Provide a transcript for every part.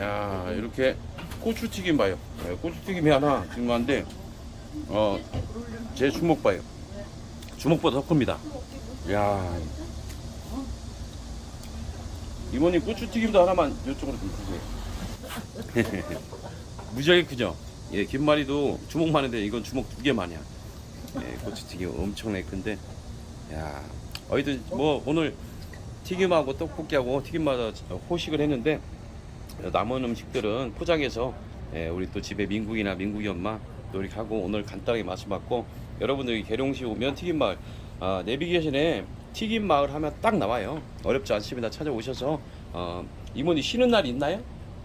야 이렇게 고추튀김 봐요. 네, 고추튀김이 하나 지금 한데 어 제 주먹 봐요. 주먹보다 더 큽니다. 야 이모님 고추튀김도 하나만 이쪽으로 좀 주세요. 무지하게 크죠? 예, 김말이도 주먹만한데 이건 주먹 두 개만이야. 예, 고추튀김 엄청나게 큰데, 야, 어이든 뭐 오늘 튀김하고 떡볶이하고 튀김마다 호식을 했는데 남은 음식들은 포장해서 예, 우리 또 집에 민국이나 민국이 엄마 또 이렇게 하고 오늘 간단하게 맛을봤고 여러분들이 계룡시 오면 튀김마을 아, 내비게이션에 튀김마을 하면 딱 나와요. 어렵지 않습니다. 찾아오셔서 어, 이모님 쉬는 날 있나요?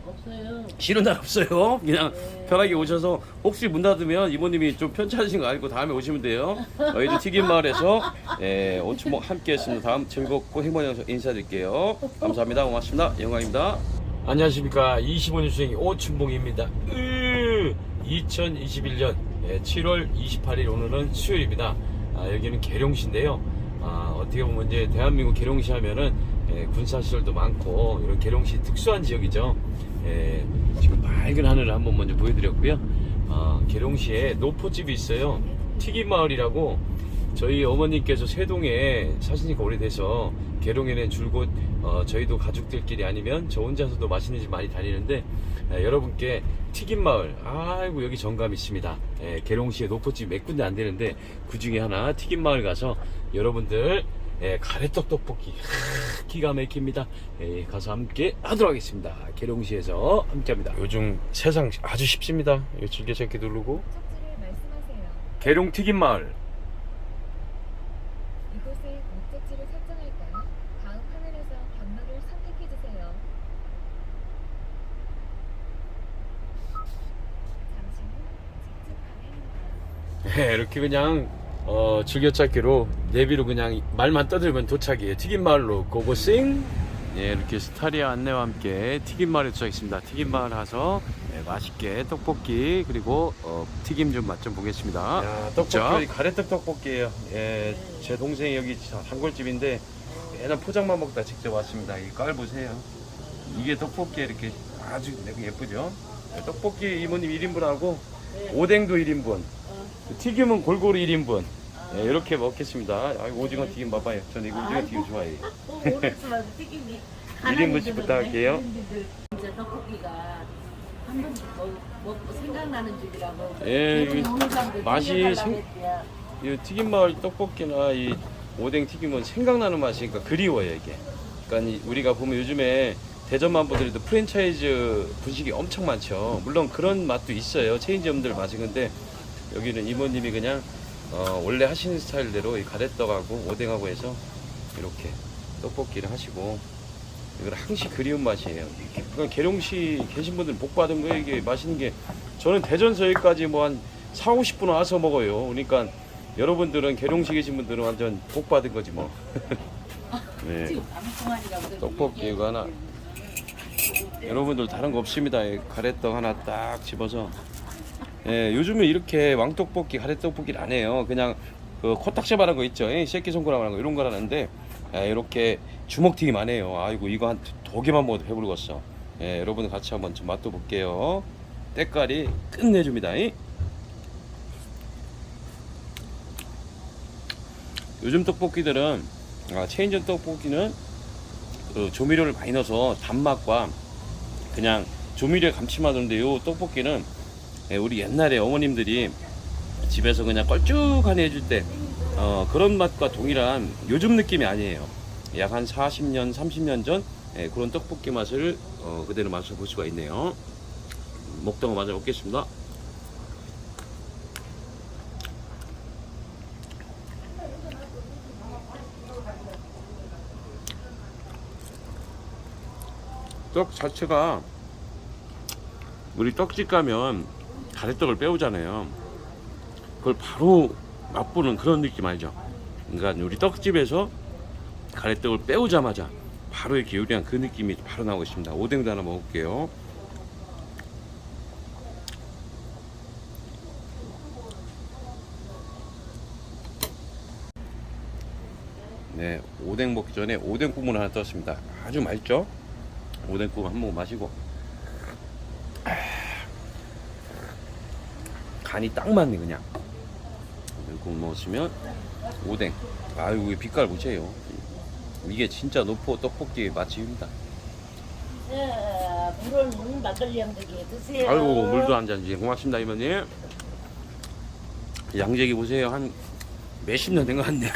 없어요. 쉬는 날 없어요. 그냥 편하게 오셔서 혹시 문 닫으면 이모님이 좀 편찮으신 거 알고 다음에 오시면 돼요. 저희도 튀김 마을에서 예, 온추목 함께 했습니다. 다음 즐겁고 행복한 영상 인사드릴게요. 감사합니다. 고맙습니다. 영광입니다. 안녕하십니까. 25년 수행이 오춘봉입니다. 2021년 7월 28일 오늘은 수요일입니다. 아, 여기는 계룡시인데요. 아, 어떻게 보면 이제 대한민국 계룡시 하면은 예, 군사시설도 많고 이런 계룡시 특수한 지역이죠. 예, 지금 맑은 하늘을 한번 먼저 보여드렸고요. 아, 계룡시에 노포집이 있어요. 튀김마을이라고 저희 어머니께서 세동에 사시니까 오래돼서 계룡에는 줄곧 어, 저희도 가족들끼리 아니면 저 혼자서도 맛있는 집 많이 다니는데 예, 여러분께 튀김마을 아이고 여기 정감 있습니다. 예, 계룡시에 노포집 몇 군데 안 되는데 그 중에 하나 튀김마을 가서 여러분들 예, 가래떡 떡볶이 하, 기가 막힙니다. 예, 가서 함께 하도록 하겠습니다. 계룡시에서 함께합니다. 요즘 세상 아주 쉽습니다. 이거 즐겨찾기 누르고. 계룡 튀김마을 목적지를 설정할까요? 다음 화면에서 경로를 선택해 주세요. 잠시 후 직접 가능합니다. 네, 이렇게 그냥 어, 즐겨찾기로 내비로 그냥 말만 떠들면 도착이에요. 튀김마을로 고고싱. 예, 이렇게 스타리아 안내와 함께 튀김마을에 도착했습니다. 튀김마을 가서 예, 맛있게 떡볶이 그리고 어, 튀김 좀 맛 좀 보겠습니다. 야, 떡볶이 가래떡 떡볶이에요. 예, 제 동생이 여기 단골집인데 매년 포장만 먹다 직접 왔습니다. 이 깔 보세요. 이게 떡볶이 이렇게 아주 예쁘죠? 예, 떡볶이 이모님 1인분하고 오뎅도 1인분. 튀김은 골고루 1인분. 네, 이렇게 먹겠습니다. 아, 오징어 튀김 봐봐요. 저는 이거 오징어 튀김 좋아해요. 오늘만 튀김이 1인분씩 부탁할게요. 진짜 떡볶이가 고 생각나는 집이라고. 예, 맛이 생-. 이 튀김 마을 떡볶이나 이 오뎅 튀김은 생각나는 맛이니까 그리워요 이게. 그러니까 이- 우리가 보면 요즘에 대전 만보들도 프랜차이즈 분식이 엄청 많죠. 물론 그런 맛도 있어요. 체인점들 맛이 근데 여기는 이모님이 그냥 어, 원래 하시는 스타일대로 이 가래떡하고 오뎅하고 해서 이렇게 떡볶이를 하시고 이걸 항시 그리운 맛이에요. 그냥 계룡시 계신 분들 복 받은 거예요. 이게 맛있는 게 저는 대전서 여기까지 뭐 한 4, 50분 와서 먹어요. 그러니까 여러분들은 계룡시 계신 분들은 완전 복 받은 거지 뭐. 네. 지금 방송하니까 그래도 떡볶이 이게 이거 하나. 여러분들 다른 거 없습니다. 이 가래떡 하나 딱 집어서. 예, 요즘은 이렇게 왕떡볶이, 가래떡볶이를 안 해요. 그냥 그 코딱지만한 거 있죠. 예, 새끼 손가락만한 거 이런 걸 하는데 예, 이렇게 주먹튀김 안 해요. 아이고 이거 한 두 개만 먹어도 배부르겠어. 예, 여러분 같이 한번 좀 맛도 볼게요. 때깔이 끝내줍니다. 이. 요즘 떡볶이들은 아, 체인점 떡볶이는 그 조미료를 많이 넣어서 단맛과 그냥 조미료의 감칠맛인데 요 떡볶이는 예, 우리 옛날에 어머님들이 집에서 그냥 껄쭉하니 해줄 때 어, 그런 맛과 동일한 요즘 느낌이 아니에요. 약 한 40년, 30년 전 예, 그런 떡볶이 맛을 어, 그대로 마셔볼 수가 있네요. 먹던 거 맞아 먹겠습니다. 떡 자체가 우리 떡집 가면 가래떡을 빼오잖아요. 그걸 바로 맛보는 그런 느낌 알죠? 그러니까 우리 떡집에서 가래떡을 빼오자마자 바로 이렇게 요리한 그 느낌이 바로 나오고 있습니다. 오뎅도 하나 먹을게요. 네, 오뎅 먹기 전에 오뎅 국물 하나 떴습니다. 아주 맛있죠? 오뎅국 한 모금 마시고 간이 딱 맞네 그냥 이거 먹으시면 오뎅. 아이고 이 빛깔 보세요. 이게 진짜 노포 떡볶이 맛집입니다. 자, 물은 막걸리 양득이 드세요. 아이고 물도 한잔 주세요. 고맙습니다 이모님. 양재기 보세요. 한 몇십 년 된 것 같네.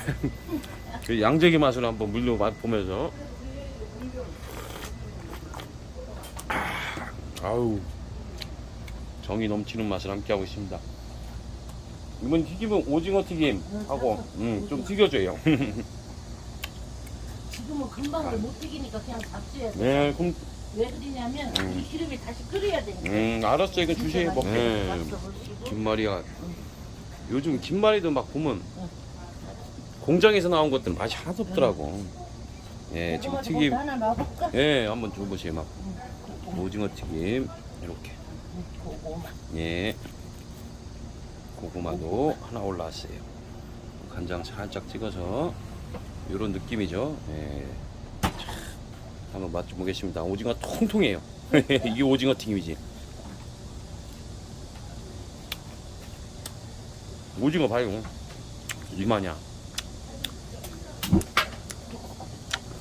그 양재기 맛을 한번 물로 맛보면서. 아, 아우 정이 넘치는 맛을 함께 하고 있습니다 이번 튀김은 오징어 튀김 하고 음, 좀 튀겨줘요 지금은 금방 못 튀기니까 그냥 잡수야 돼. 네 그럼 왜 그러냐면 이 기름이 다시 끓여야 되니까. 음 알았어요 이거 주세요 먹게 네. 김말이가 요즘 김말이도 막 보면 공장에서 나온 것들 맛이 하나도 없더라고. 예, 지금 튀김, 하나 넣어볼까? 예, 한번 줘보세요. 막 오징어 튀김 이렇게, 고구마. 예, 고구마도 하나 올라왔어요. 간장 살짝 찍어서 이런 느낌이죠. 예, 참, 한번 맛 좀 보겠습니다. 오징어 통통해요. 이게 오징어 튀김이지. 오징어 봐요. 이마냐.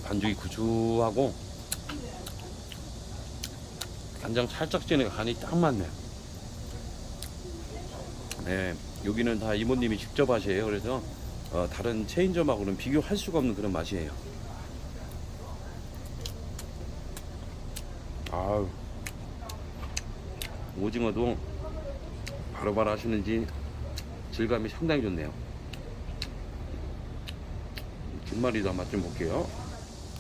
반죽이 구수하고 간장 살짝 찌니까 간이 딱 맞네. 네, 여기는 다 이모님이 직접 하세요. 그래서 어, 다른 체인점하고는 비교할 수가 없는 그런 맛이에요. 아우 오징어도 바로바로 하시는지 질감이 상당히 좋네요. 김말이도 맛좀 볼게요.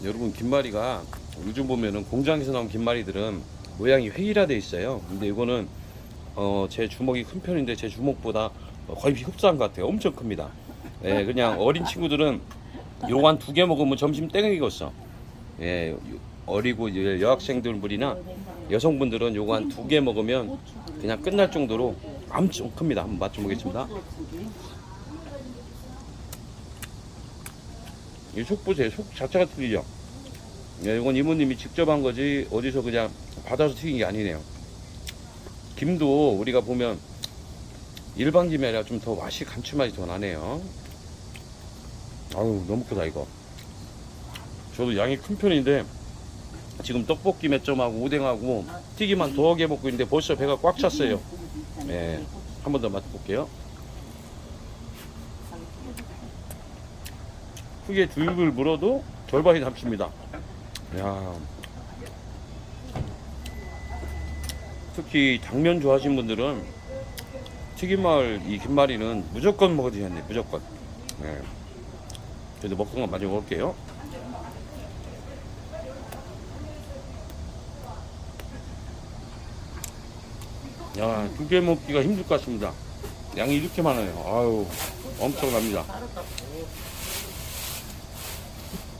여러분 김말이가 요즘 보면은 공장에서 나온 김말이들은 모양이 획일화돼 있어요. 근데 이거는 어, 제 주먹이 큰 편인데 제 주먹보다 거의 흡사한 것 같아요. 엄청 큽니다. 예, 그냥 어린 친구들은 요거 한 두 개 먹으면 점심 땡기겠어. 예, 어리고 이제 여학생들이나 여성분들은 요거 한 두 개 먹으면 그냥 끝날 정도로 엄청 큽니다. 한번 맛 좀 보겠습니다. 이 속 보세요. 속 자체가 틀리죠. 예, 이건 이모님이 직접 한 거지 어디서 그냥 받아서 튀긴 게 아니네요. 김도 우리가 보면 일반 김이 아니라 좀 더 맛이 감칠맛이 더 나네요. 아유 너무 크다 이거. 저도 양이 큰 편인데 지금 떡볶이 몇 점하고 오뎅하고 튀김만 더하게 먹고 있는데 벌써 배가 꽉 찼어요. 예, 한번 더 맛볼게요. 크게 두입을 물어도 절반이 남습니다. 야. 특히 당면 좋아하시는 분들은 튀김마을 이 김말이는 무조건 먹어야 되네 무조건. 네. 그래도 먹던 거 많이 먹을게요. 야, 두 개 먹기가 힘들 것 같습니다. 양이 이렇게 많아요. 아유, 엄청납니다.